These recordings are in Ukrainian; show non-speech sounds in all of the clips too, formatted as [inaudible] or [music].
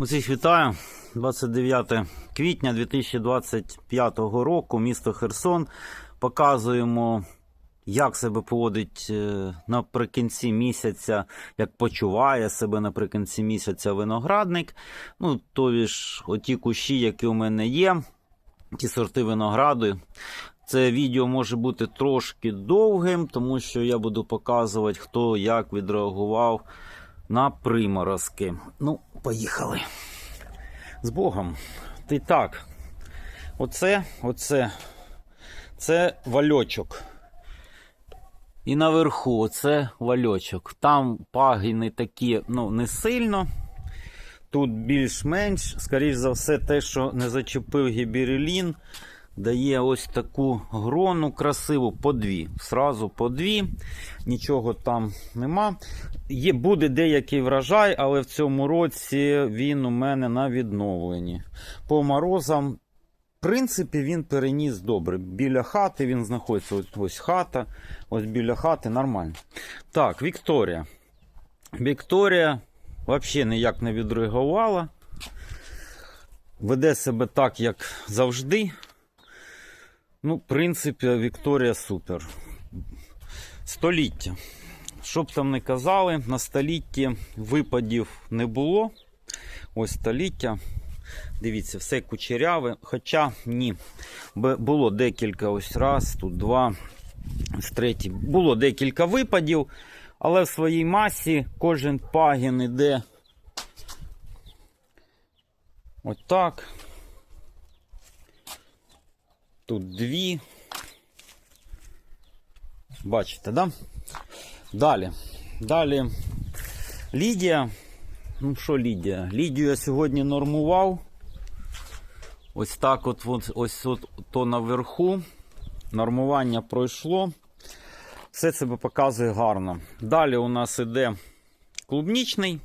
Усіх вітаю. 29 квітня 2025 року, місто Херсон. Показуємо, як себе поводить е, наприкінці місяця, як почуває себе наприкінці місяця виноградник. Ну, тобі ж, оті кущі, які у мене є, ті сорти винограду. Це відео може бути трошки довгим, тому що я буду показувати, хто як відреагував на приморозки. Ну, поїхали. З Богом. Ти так. Оце, оце, це вальочок. І наверху оце вальочок. Там пагіни такі, ну, не сильно. Тут більш-менш, скоріш за все, те, що не зачепив гіберелін, дає ось таку грону красиву по дві. Сразу по дві. Нічого там нема. Є, буде деякий врожай, але в цьому році він у мене на відновленні. По морозам, в принципі, він переніс добре. Біля хати він знаходиться. Ось, ось хата, ось біля хати нормально. Так, Вікторія. Вікторія взагалі ніяк не відреагувала. Веде себе так, як завжди. Ну, в принципі, Вікторія супер. Століття. Що б там не казали, на столітті випадів не було. Ось століття. Дивіться, все кучеряве. Хоча ні. Було декілька ось раз, тут два, ось третій. Було декілька випадів, але в своїй масі кожен пагін іде. Ось так. Тут дві. Бачите, да? Далі. Далі. Лідія. Ну що Лідія? Лідію я сьогодні нормував. Ось так от, от ось от, то наверху. Нормування пройшло. Все себе показує гарно. Далі у нас іде клубнічний.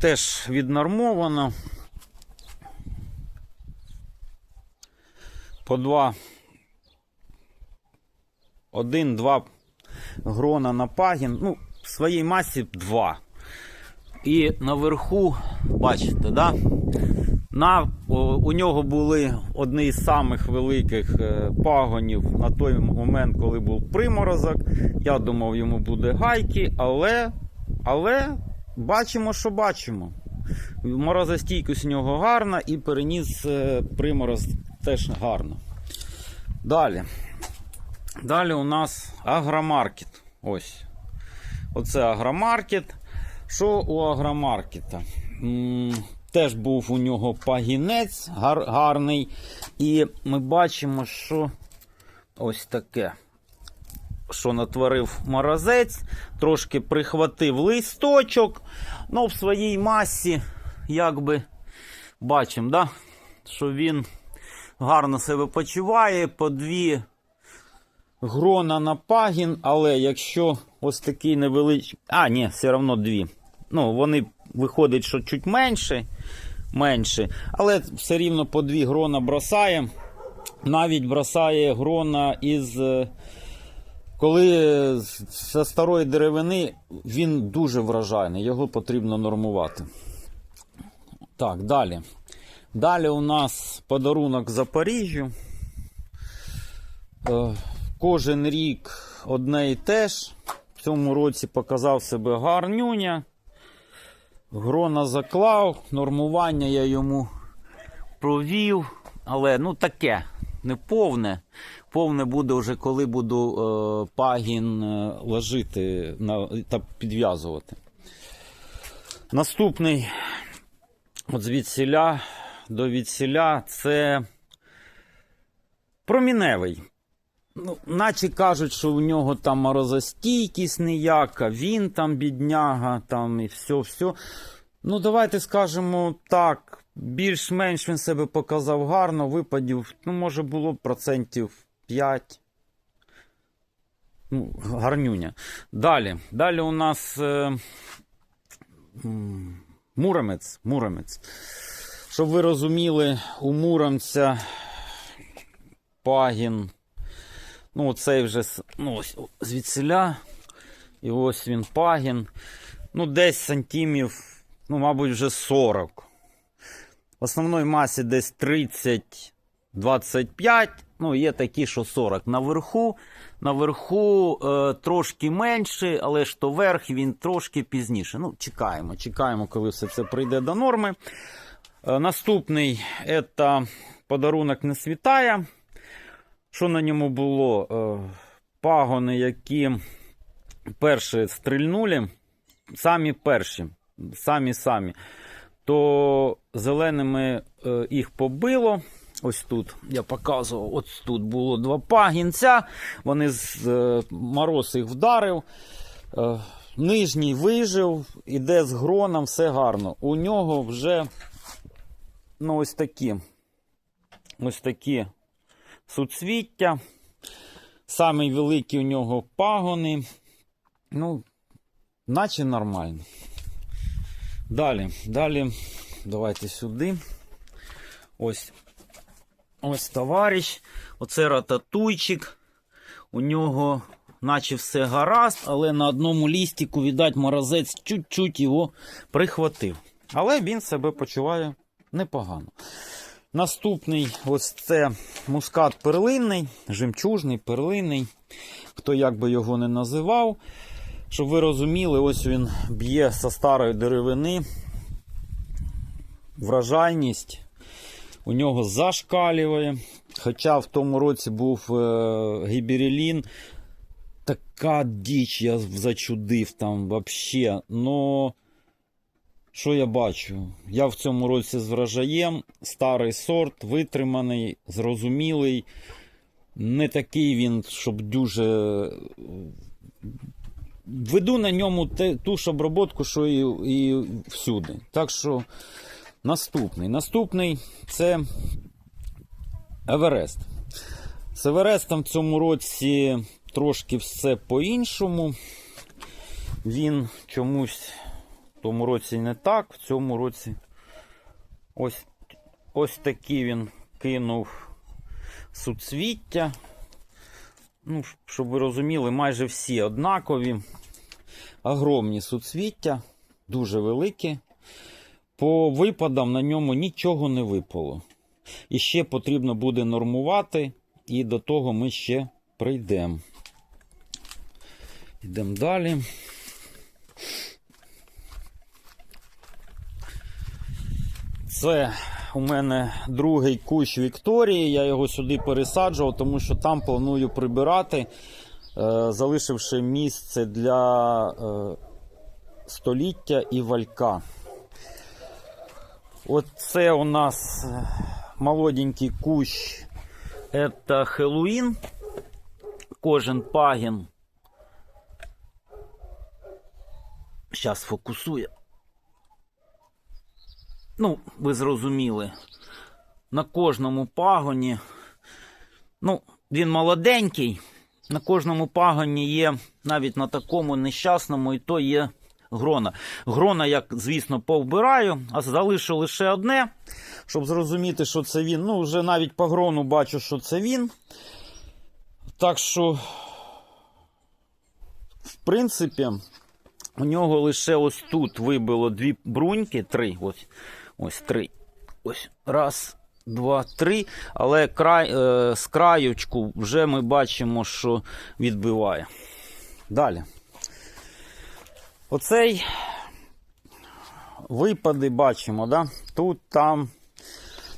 Теж віднормовано. По два. Один-два грона на пагін. Ну, в своїй масі два. І наверху, бачите, да? На, у нього були одні з самих великих е, пагонів на той момент, коли був приморозок. Я думав, йому буде гайки, але, але бачимо, що бачимо. Морозостійкість у нього гарна і переніс е, примороз теж гарно. Далі. Далі у нас агромаркет. Ось. Оце агромаркет. Що у агромаркета? Теж був у нього пагінець гар, гарний. І ми бачимо, що ось таке. Що натворив морозець, трошки прихватив листочок. Ну, в своїй масі, якби бачимо, да? що він гарно себе почуває. По дві грона на пагін, але якщо ось такий невеличкий. А, ні, все одно дві. Ну, вони виходить, що чуть менше, менше, але все рівно по дві грона бросає. Навіть бросає грона із. е, Коли зі старої деревини він дуже вражайний, його потрібно нормувати. Так, далі. Далі у нас подарунок Запоріжжю. Е, Кожен рік одне і те ж. В цьому році показав себе гарнюня. Грона заклав, нормування я йому провів, але ну таке, не повне. Повне буде вже коли буду е, пагін е, ложити на, та підв'язувати. Наступний от звідсіля до відсіля це проміневий. Ну, наче кажуть, що у нього там морозостійкість ніяка, він там бідняга, там і все, все. Ну, давайте скажемо так, більш-менш він себе показав гарно, випадів, ну, може, було процентів 5. Ну, гарнюня. Далі. Далі у нас е, Муромець. Муромець. Щоб ви розуміли, у Муромця пагін. Ну, цей вже ну, ось. І ось він пагін. Ну, десь сантимів ну, мабуть, вже 40. В основній масі десь 30-25. Ну, є такі, що 40. Наверху, наверху е, трошки менше, але ж то верх він трошки пізніше. Ну, чекаємо, чекаємо, коли все це прийде до норми. Е, наступний це подарунок не світає. Що на ньому було? Е, пагони, які перші стрільнули, самі перші, самі самі, то зеленими е, їх побило. Ось тут я показував, ось тут було два пагінця. Вони з мороз їх вдарив. Нижній вижив, іде з гроном, все гарно. У нього вже ну, ось такі, ось такі суцвіття. Самий великий у нього пагони. Ну, наче нормально. Далі, далі, давайте сюди. Ось. Ось товариш. Оце рататуйчик. У нього, наче все гаразд, але на одному лістику, віддать, морозець чуть-чуть його прихватив. Але він себе почуває непогано. Наступний ось це мускат перлинний, жемчужний, перлинний. Хто як би його не називав. Щоб ви розуміли, ось він б'є зі старої деревини. Вражайність у нього зашкалює. Хоча в тому році був е, гіберелін. Така діч я зачудив там взагалі. Що я бачу? Я в цьому році з врожаєм. Старий сорт, витриманий, зрозумілий. Не такий він, щоб дуже. Веду на ньому ту ж обробку, що і, і всюди. Так що наступний. Наступний це Еверест. З Еверестом в цьому році трошки все по-іншому. Він чомусь в тому році не так, в цьому році ось, ось такий він кинув суцвіття. Ну, щоб ви розуміли, майже всі однакові. Огромні суцвіття, дуже великі. По випадам на ньому нічого не випало. І ще потрібно буде нормувати, і до того ми ще прийдемо. Йдемо далі. Це у мене другий кущ Вікторії. Я його сюди пересаджував, тому що там планую прибирати, е, залишивши місце для е, століття і валька. Оце у нас е, молоденький кущ. Це Хеллоуін. Кожен пагін. Зараз фокусує. Ну, ви зрозуміли. На кожному пагоні. Ну, він молоденький. На кожному пагоні є, навіть на такому нещасному, і то є грона. Грона, як, звісно, повбираю, а залишу лише одне, щоб зрозуміти, що це він. Ну, вже навіть по грону бачу, що це він. Так що, в принципі, у нього лише ось тут вибило дві бруньки, три. Ось, ось три. Ось. Раз, два, три. Але край, е, з краючку вже ми бачимо, що відбиває. Далі. Оцей випади бачимо, да? тут, там,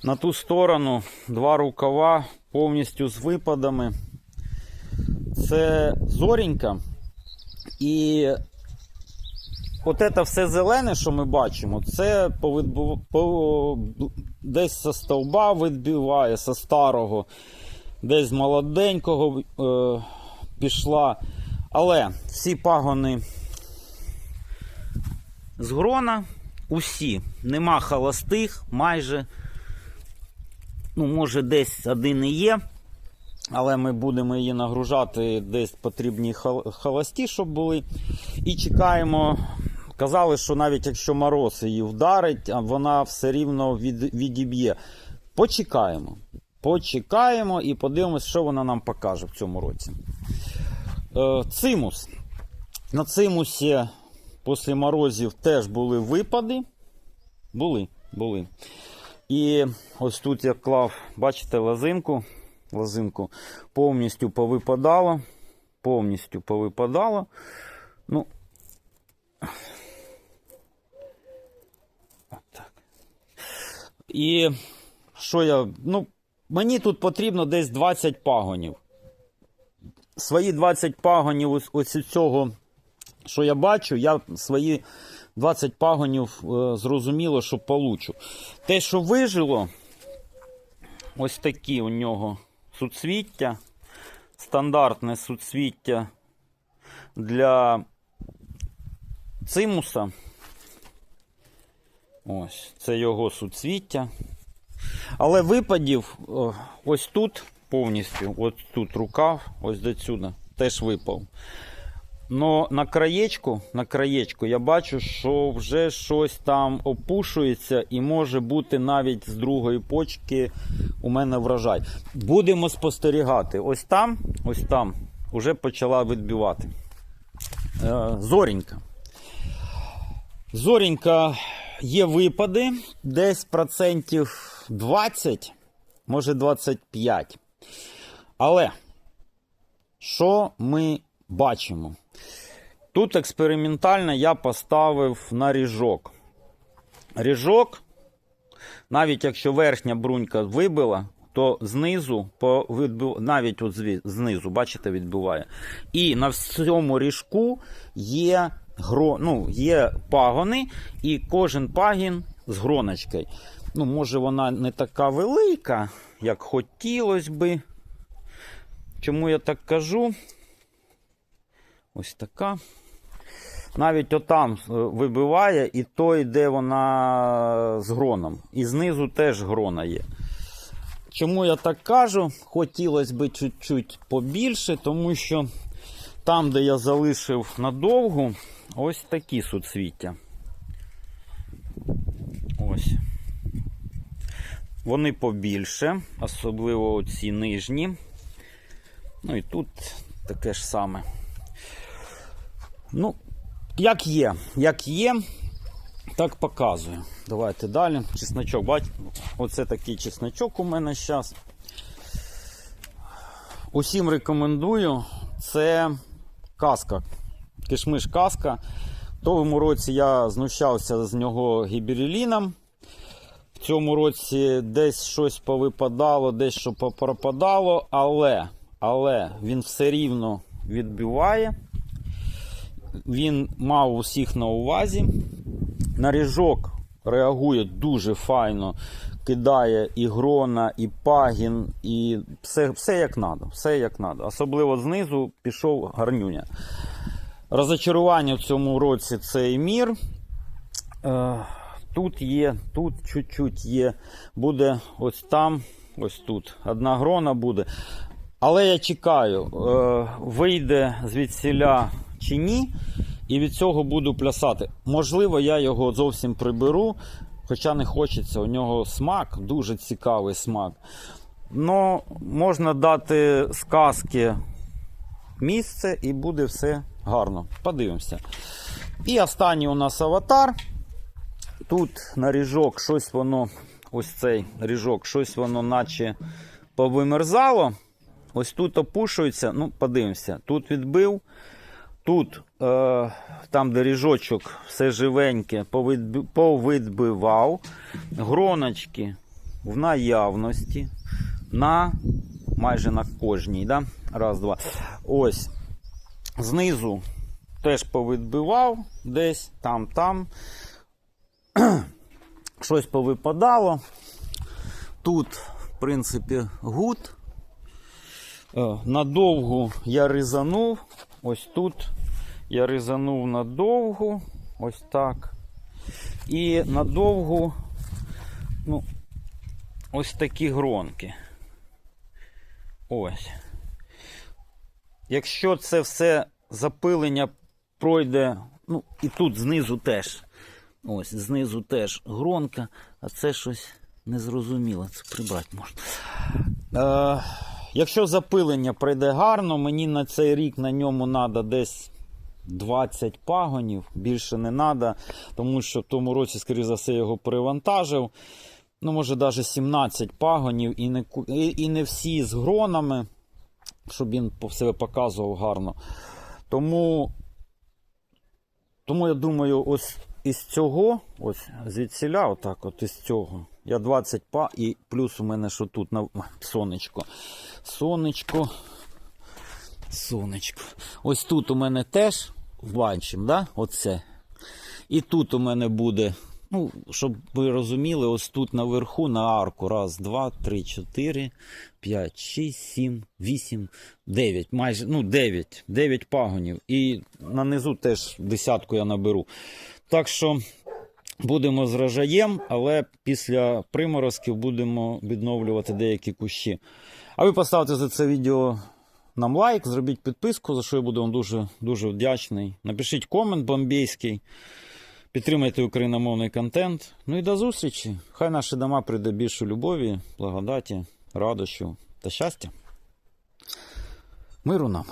на ту сторону два рукава повністю з випадами. Це зорінька. І от це все зелене, що ми бачимо, це повидбу... по... десь со стовба відбиває, со старого, десь молоденького е... пішла. Але всі пагони з грона, усі, нема холостих, майже. Ну, може, десь один і є. Але ми будемо її нагружати, десь потрібні хол- холості, щоб були. І чекаємо. Казали, що навіть якщо мороз її вдарить, вона все рівно від, відіб'є. Почекаємо. Почекаємо і подивимось, що вона нам покаже в цьому році. Е, цимус. На цимусі після морозів теж були випади. Були, були. І ось тут я клав, бачите, лозинку. Лозинку повністю повипадало. Повністю повипадало. Ну. От так. І що я. Ну, мені тут потрібно десь 20 пагонів. Свої 20 пагонів ось, ось цього, що я бачу, я свої 20 пагонів е, зрозуміло, що получу. Те, що вижило, ось такі у нього суцвіття, стандартне суцвіття для цимуса. Ось, це його суцвіття. Але випадів ось тут повністю, ось тут рукав, ось до сюди, теж випав. Но на краєчку, на краєчку я бачу, що вже щось там опушується і може бути навіть з другої почки у мене врожай. Будемо спостерігати. Ось там, ось там вже почала відбивати. Е, зорінька. Зорінька є випади, десь процентів 20, може 25. Але що ми бачимо? Тут експериментально я поставив на ріжок. Ріжок, навіть якщо верхня брунька вибила, то знизу, навіть от знизу, бачите, відбиває. І на всьому ріжку є, гро... ну, є пагони, і кожен пагін з гроночкою. Ну, може, вона не така велика, як хотілося би. Чому я так кажу? Ось така. Навіть отам е, вибиває, і то йде вона з гроном. І знизу теж грона є. Чому я так кажу? Хотілося б чуть-чуть побільше, тому що там, де я залишив надовго, ось такі суцвіття. Ось. Вони побільше, особливо ці нижні. Ну і тут таке ж саме. Ну, як є, як є, так показую. Давайте далі. Чесночок, бать, оце такий чесночок у мене зараз. Усім рекомендую. Це каска. Кишмиш каска. В тому році я знущався з нього гібереліном. В цьому році десь щось повипадало, десь що попропадало, але, але він все рівно відбиває. Він мав усіх на увазі. На ріжок реагує дуже файно, кидає і грона, і пагін, і все, все як треба. Все як треба. Особливо знизу пішов гарнюня. Розочарування в цьому році це мір. Е, Тут є, тут чуть-чуть є. Буде ось там, ось тут. Одна грона буде. Але я чекаю, е, вийде звідсіля чи ні, і від цього буду плясати. Можливо, я його зовсім приберу, хоча не хочеться. У нього смак, дуже цікавий смак. Но можна дати сказки місце і буде все гарно. Подивимося. І останній у нас аватар. Тут на ріжок щось воно, ось цей ріжок, щось воно наче повимерзало. Ось тут опушується, ну, подивимося. Тут відбив. Тут, е, там, де ріжочок, все живеньке, повидбивав. Гроночки в наявності. На майже на кожній. Да? Раз, два. Ось. Знизу теж повидбивав десь, там, там. [clears throat] Щось повипадало. Тут, в принципі, гуд. Е, Надовгу я ризанув. Ось тут я ризанув надовгу. Ось так. І надовгу, ну, ось такі гронки. Ось. Якщо це все запилення пройде, ну, і тут знизу теж. Ось, знизу теж гронка, а це щось незрозуміле. Це прибрати можна. Е, якщо запилення пройде гарно, мені на цей рік на ньому треба десь 20 пагонів, більше не треба, тому що в тому році, скоріше за все, його перевантажив. Ну, може, навіть 17 пагонів, і не, і, і не всі з гронами, щоб він себе показував гарно. Тому, тому я думаю, ось із цього, ось звідсіля, отак, от із цього. Я 20 па, і плюс у мене що тут на сонечко. Сонечко. Сонечко. Ось тут у мене теж бачимо, да? Оце. І тут у мене буде, ну, щоб ви розуміли, ось тут наверху на арку. Раз, два, три, чотири, п'ять, шість, сім, вісім, дев'ять. Майже, ну, дев'ять. Дев'ять пагонів. І на низу теж десятку я наберу. Так що будемо з рожаєм, але після приморозків будемо відновлювати деякі кущі. А ви поставте за це відео нам лайк, зробіть підписку, за що я буду вам дуже, дуже вдячний. Напишіть комент бомбійський. Підтримайте україномовний контент. Ну і до зустрічі. Хай наші дома прийде більше любові, благодаті, радощів та щастя. Миру нам!